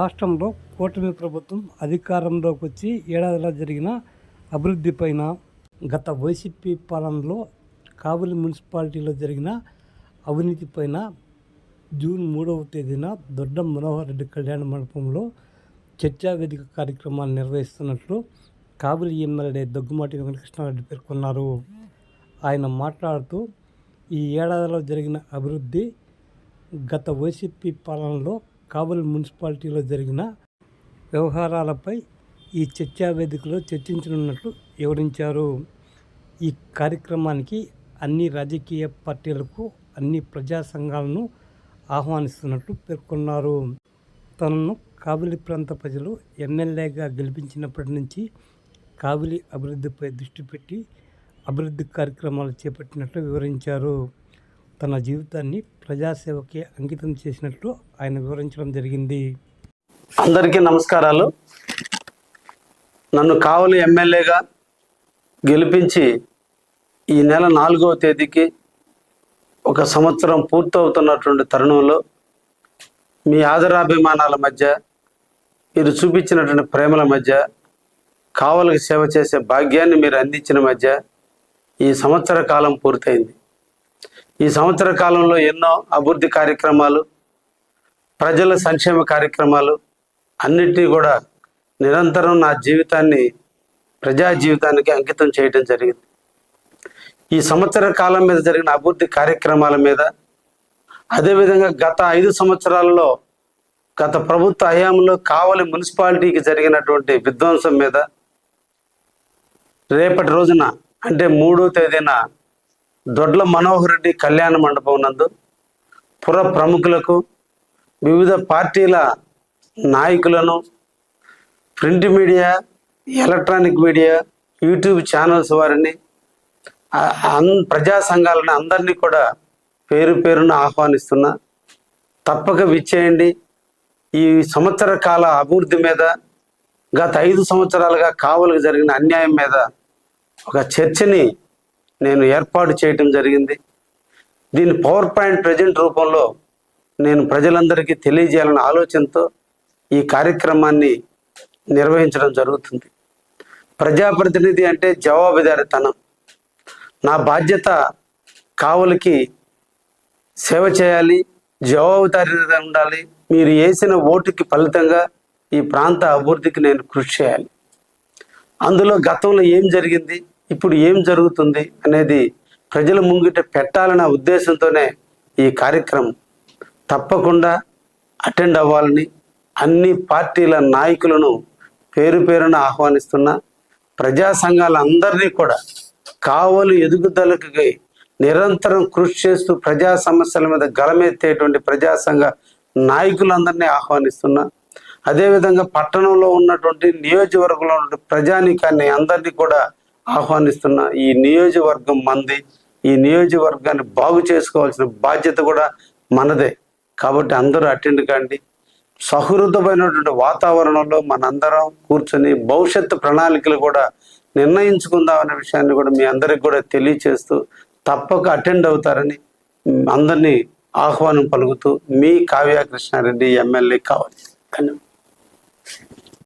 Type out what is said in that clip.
రాష్ట్రంలో కూటమి ప్రభుత్వం అధికారంలోకి వచ్చి ఏడాదిలో జరిగిన అభివృద్ధి పైన గత వైసీపీ పాలనలో కావలి మున్సిపాలిటీలో జరిగిన అవినీతి పైన జూన్ మూడవ తేదీన దొడ్డ మనోహర్ రెడ్డి కళ్యాణ మండపంలో చర్చా వేదిక కార్యక్రమాలు నిర్వహిస్తున్నట్లు కావలి ఎమ్మెల్యే దగ్గుమాటి వెంకటకృష్ణారెడ్డి పేర్కొన్నారు. ఆయన మాట్లాడుతూ ఈ ఏడాదిలో జరిగిన అభివృద్ధి గత వైసీపీ పాలనలో కావలి మున్సిపాలిటీలో జరిగిన వ్యవహారాలపై ఈ చర్చా వేదికలో చర్చించనున్నట్లు వివరించారు. ఈ కార్యక్రమానికి అన్ని రాజకీయ పార్టీలకు అన్ని ప్రజా సంఘాలను ఆహ్వానిస్తున్నట్లు పేర్కొన్నారు. తనను కావిలి ప్రాంత ప్రజలు ఎమ్మెల్యేగా గెలిపించినప్పటి నుంచి కావిలి అభివృద్ధిపై దృష్టి పెట్టి అభివృద్ధి కార్యక్రమాలు చేపట్టినట్లు వివరించారు. తన జీవితాన్ని ప్రజాసేవకి అంకితం చేసినట్లు ఆయన వివరించడం జరిగింది. అందరికీ నమస్కారాలు. నన్ను కావలి ఎమ్మెల్యేగా గెలిపించి ఈ నెల నాలుగవ తేదీకి ఒక సంవత్సరం పూర్తవుతున్నటువంటి తరుణంలో మీ ఆదరాభిమానాల మధ్య మీరు చూపించినటువంటి ప్రేమల మధ్య కావలికి సేవ చేసే భాగ్యాన్ని మీరు అందించిన మధ్య ఈ సంవత్సర కాలం పూర్తయింది. ఈ సంవత్సర కాలంలో ఎన్నో అభివృద్ధి కార్యక్రమాలు ప్రజల సంక్షేమ కార్యక్రమాలు అన్నిటినీ కూడా నిరంతరం నా జీవితాన్ని ప్రజా జీవితానికి అంకితం చేయడం జరిగింది. ఈ సంవత్సర కాలం మీద జరిగిన అభివృద్ధి కార్యక్రమాల మీద అదేవిధంగా గత ఐదు సంవత్సరాలలో గత ప్రభుత్వ హయాంలో కావలి మున్సిపాలిటీకి జరిగినటువంటి విధ్వంసం మీద రేపటి రోజున అంటే మూడో తేదీన దొడ్ల మనోహర్ రెడ్డి కళ్యాణ మండపం నందు పుర ప్రముఖులకు వివిధ పార్టీల నాయకులను print media electronic media YouTube channels వారిని అన్ ప్రజా సంఘాలని అందరినీ కూడా పేరు పేరున ఆహ్వానిస్తున్నా. తప్పక విచ్చేయండి. ఈ సంవత్సర కాల అభివృద్ధి మీద గత ఐదు సంవత్సరాలుగా కావలకు జరిగిన అన్యాయం మీద ఒక చర్చని నేను ఏర్పాటు చేయటం జరిగింది. దీని పవర్ పాయింట్ ప్రజెంట్ రూపంలో నేను ప్రజలందరికీ తెలియజేయాలన్న ఆలోచనతో ఈ కార్యక్రమాన్ని నిర్వహించడం జరుగుతుంది. ప్రజాప్రతినిధి అంటే జవాబుదారితనం. నా బాధ్యత కావలికి సేవ చేయాలి జవాబుదారిగా ఉండాలి. మీరు వేసిన ఓటుకి ఫలితంగా ఈ ప్రాంత అభివృద్ధికి నేను కృషి చేయాలి. అందులో గతంలో ఏం జరిగింది? ఇప్పుడు ఏం జరుగుతుంది అనేది ప్రజల ముంగిట పెట్టాలన్న ఉద్దేశంతోనే ఈ కార్యక్రమం తప్పకుండా అటెండ్ అవ్వాలని అన్ని పార్టీల నాయకులను పేరు పేరున ఆహ్వానిస్తున్నా ప్రజా సంఘాలందరినీ కూడా కావలు ఎదుగుదలకి నిరంతరం కృషి చేస్తూ ప్రజా సమస్యల మీద గలమెత్తేటువంటి ప్రజా సంఘ నాయకులందరినీ ఆహ్వానిస్తున్నా. అదేవిధంగా పట్టణంలో ఉన్నటువంటి నియోజకవర్గంలో ఉన్నటువంటి ప్రజానీకాన్ని అందరినీ కూడా ఆహ్వానిస్తున్న ఈ నియోజకవర్గం మంది ఈ నియోజకవర్గాన్ని బాగు చేసుకోవాల్సిన బాధ్యత కూడా మనదే. కాబట్టి అందరూ అటెండ్ కాండి. సహృదమైనటువంటి వాతావరణంలో మనందరం కూర్చొని భవిష్యత్తు ప్రణాళికలు కూడా నిర్ణయించుకుందాం అనే విషయాన్ని కూడా మీ అందరికి కూడా తెలియచేస్తూ తప్పక అటెండ్ అవుతారని అందరినీ ఆహ్వానం పలుకుతూ మీ కావ్య కృష్ణారెడ్డి ఎమ్మెల్యే కావాలి. ధన్యవాదాలు.